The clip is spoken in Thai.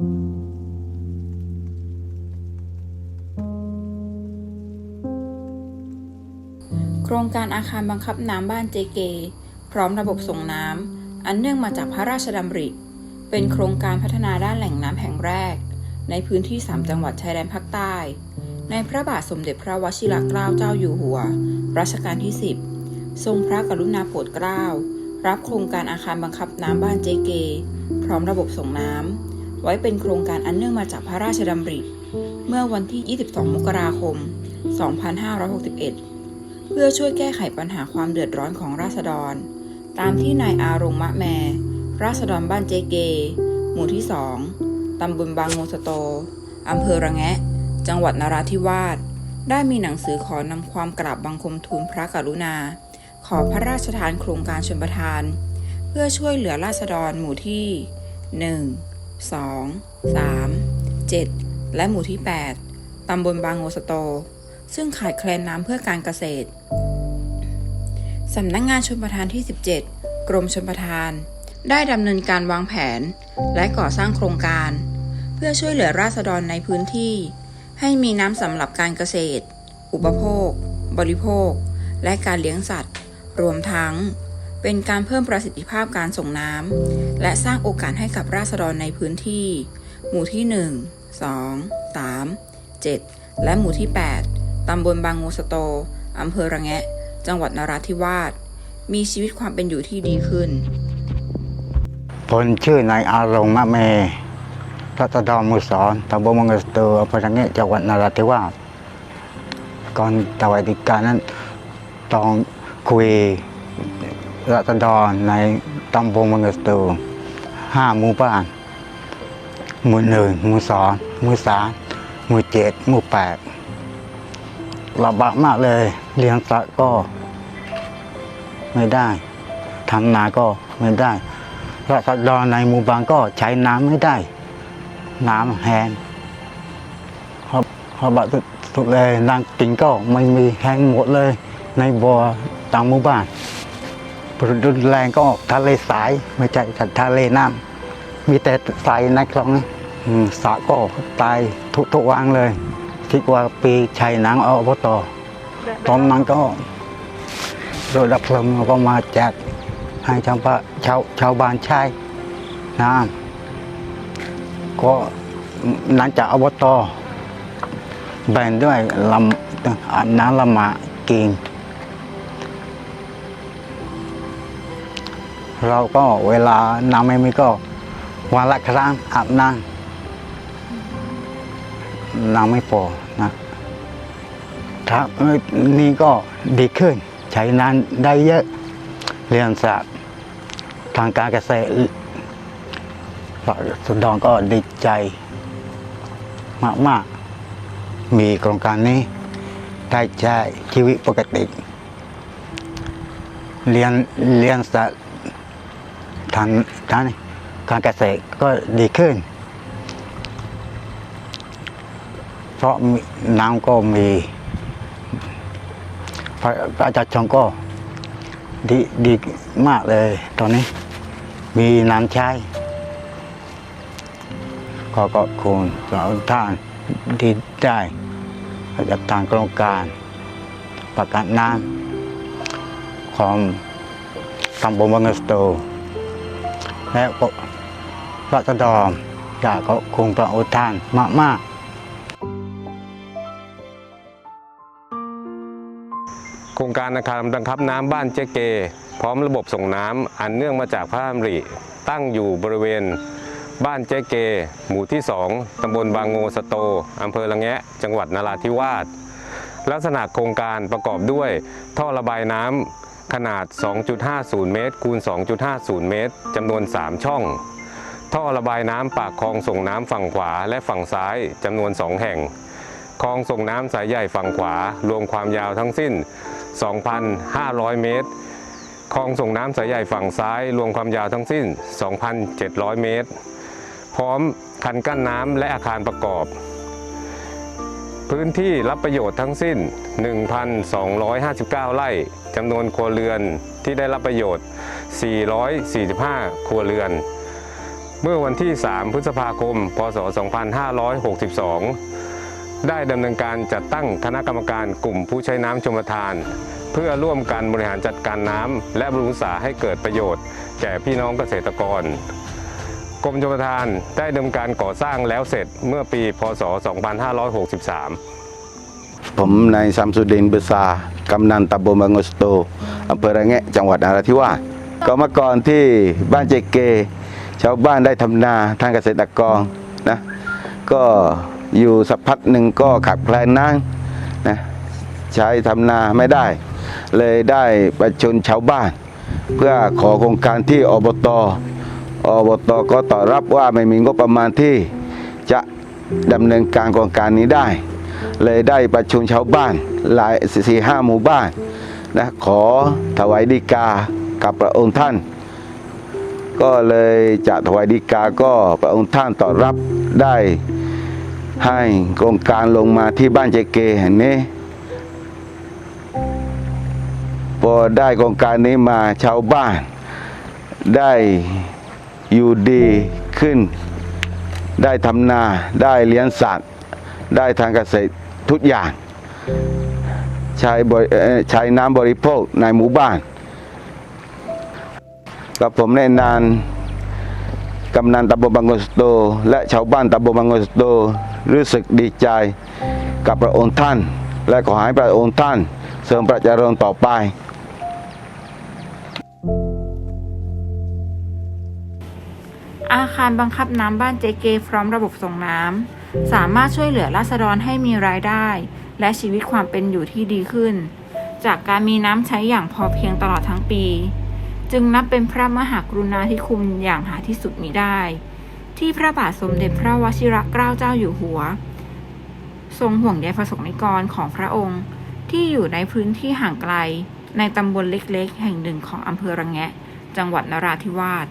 โครงการอาคารบังคับน้ำบ้านเจเก พร้อมระบบส่งน้ำ อันเนื่องมาจากพระราชดำริ เป็นโครงการพัฒนาด้านแหล่งน้ำแห่งแรก ในพื้นที่ 3 จังหวัดชายแดนภาคใต้ ในพระบาทสมเด็จพระวชิรเกล้าเจ้าอยู่หัว รัชกาลที่ 10 ทรงพระกรุณาโปรดเกล้า รับโครงการอาคารบังคับน้ำบ้านเจเก พร้อมระบบส่งน้ำ ไว้เป็นโครงการอันเนื่องมาจากพระราชดำริ เมื่อวันที่ 22 มกราคม 2561 เพื่อช่วยแก้ไขปัญหาความเดือดร้อนของราษฎร ตามที่นายอารงมะแม ราษฎรบ้านเจเก หมู่ที่สองตำบลบางโมสโต อำเภอระแงะ จังหวัดนราธิวาส ได้มีหนังสือขอนำความกราบบังคมทูลพระกรุณา ขอพระราชทานโครงการชนประทาน เพื่อช่วยเหลือราษฎรหมู่ที่ 1 2 3 7 และหมู่ที่ 8 ตำบลบางโงสโต ซึ่งขาดแคลนน้ำเพื่อการเกษตร สำนักงงานชนประทานที่ 17 กรมชนประทาน ได้ดำเนินการวางแผน และก่อสร้างโครงการ เพื่อช่วยเหลือราษฎรในพื้นที่ ให้มีน้ำสำหรับการเกษตร อุปโภค บริโภค และการเลี้ยงสัตว์ รวมทั้ง เป็นการเพิ่มประสิทธิภาพการส่งน้ำและสร้างโอกาสให้กับราษฎรในพื้นที่ หมู่ที่ 1 2 3 7 และหมู่ที่ 8 ตำบลบางงูสโต อำเภอระแงะ จังหวัดนราธิวาส มีชีวิตความเป็นอยู่ที่ดีขึ้นผมชื่อนายอารงมะเมรัตดรมุสรตำบลมังกรสตูอำเภอระเงะ จังหวัดนราธิวาส ก่อนสวัสดิการนั้นต้องคุย รัตดรในตำบลมังกรตูห้าหมู่บ้าน หมู่หนึ่งหมู่สองหมู่สามหมู่เจ็ดหมู่แปดลำบากมากเลย เลี้ยงสัตว์ก็ไม่ได้ทำนาก็ไม่ได้ราษฎรในหมู่บ้านก็ใช้น้ำไม่ได้ น้ำแห้งเพราะเพราบัดสุดเลยน้ำกินก็ไม่มีแห้งหมดเลย ในบ่อต่างหมู่บ้าน รุนแรงก็ทะเลสายไม่ใช่ทะเลน้ำมีแต่ทรายในคลองอืมสระก็ตายทุกทุกวันเลยคิดว่าปีชัยนังเอาอบตตอนนั้นก็โดยดับเพลิงก็มาแจกให้ชาวบ้านชาวชาวบ้านใช้น้ำก็หลังจากอบตแบ่งด้วยลำน้ำละมากิน เราก็เวลาน้ำไม่มีก็วันละครั้งอาบน้ำน้ำไม่พอนะถ้านี่ก็ดีขึ้น ใช้นานได้เยอะเรียนศาสตร์ทางการเกษตรสุดองก็ดีใจมาก ๆ มีโครงการนี้ได้ใช้ชีวิตปกติ เรียนเรียนศาสตร์ ทางทางการเกษตรก็ดีขึ้น เพราะน้ำก็มีประชาชนก็ดีดีมากเลยตอนนี้ มีน้ำใช้ขอขอบคุณสาวท่านที่ได้จากทางโครงการประกาศน้ำของตำบลวังสโต และก็พระสดอมอยากขอบคุณพระโอษฐ์ท่านมากๆโครงการอาคารบังคับน้ำบ้านเจเก พร้อมระบบส่งน้ำอันเนื่องมาจากพระราริตั้งอยู่บริเวณบ้านเจเก หมู่ที่ 2 ตำบลบางโงสโต อำเภอละแงะ จังหวัดนราธิวาส ลักษณะโครงการประกอบด้วยท่อระบายน้ำ ขนาด 2.50 เมตรคูณ 2.50 เมตรจำนวน 3 ช่อง ท่อระบายน้ำปากคลองส่งน้ำฝั่งขวาและฝั่งซ้ายจำนวน 2 แห่ง คลองส่งน้ำสายใหญ่ฝั่งขวา รวมความยาวทั้งสิ้น 2,500 เมตร คลองส่งน้ำสายใหญ่ฝั่งซ้าย รวมความยาวทั้งสิ้น 2,700 เมตร พร้อมคันกั้นน้ำและอาคารประกอบพื้นที่รับประโยชน์ทั้งสิ้น 1,259 ไร่ จำนวนครัวเรือนที่ได้รับประโยชน์ 445 ครัวเรือน เมื่อวันที่ 3 พฤษภาคม พศ 2562 ได้ดำเนินการจัดตั้งคณะกรรมการกลุ่มผู้ใช้น้ำชมทาน เพื่อร่วมกันบริหารจัดการน้ำและบรุงสาให้เกิดประโยชน์ แก่พี่น้องเกษตรกรกรมชลประทานได้ดำเนินการก่อสร้างแล้วเสร็จเมื่อปี พศ 2563 ผมนายซัมสุดินบุษากำนันตำบลบางกสโตอำเภอระแงะจังหวัดนราธิวาสก็เมื่อก่อนที่บ้านเจเก ชาวบ้านได้ทำนาทางเกษตรกรนะก็อยู่สักพักหนึ่งก็ขาดแคลนน้ำนะใช้ทำนาไม่ได้ เลยได้ประชุมชาวบ้าน เพื่อขอโครงการที่อบตอบตก็ตอบรับว่าไม่มีงบประมาณที่จะดำเนินการโครงการนี้ได้ เลยได้ประชุมชาวบ้านหลายสี่ห้าหมู่บ้านนะขอถวายดีกากับพระองค์ท่าน ก็เลยจะถวายดีกาก็พระองค์ท่านตอบรับได้ให้โครงการลงมาที่บ้านเจเกแห่งนี้พอได้โครงการนี้มาชาวบ้าน ได้อยู่ดีขึ้น ได้ทำนาได้เลี้ยงสัตว์ ได้ทางเกษตรทุกอย่าง ใช้ใช้น้ำบริโภคในหมู่บ้านกับผมในนานกำนันตำบลบางกสโต และชาวบ้านตำบลบางกสโตรู้สึกดีใจกับพระองค์ท่าน และขอให้พระองค์ท่านเสริมประเจริญต่อไป อาคารบังคับน้ำบ้านเจเกพร้อมระบบส่งน้ำ สามารถช่วยเหลือราษฎรให้มีรายได้ และชีวิตความเป็นอยู่ที่ดีขึ้น จากการมีน้ำใช้อย่างพอเพียงตลอดทั้งปี จึงนับเป็นพระมหากรุณาธิคุณอย่างหาที่สุดมิได้ ที่พระบาทสมเด็จพระวชิรเกล้าเจ้าอยู่หัว ทรงห่วงใยประสงนิกรของพระองค์ ที่อยู่ในพื้นที่ห่างไกล ในตำบลเล็กๆ แห่งหนึ่งของอำเภอระแงะ จังหวัดนราธิวาส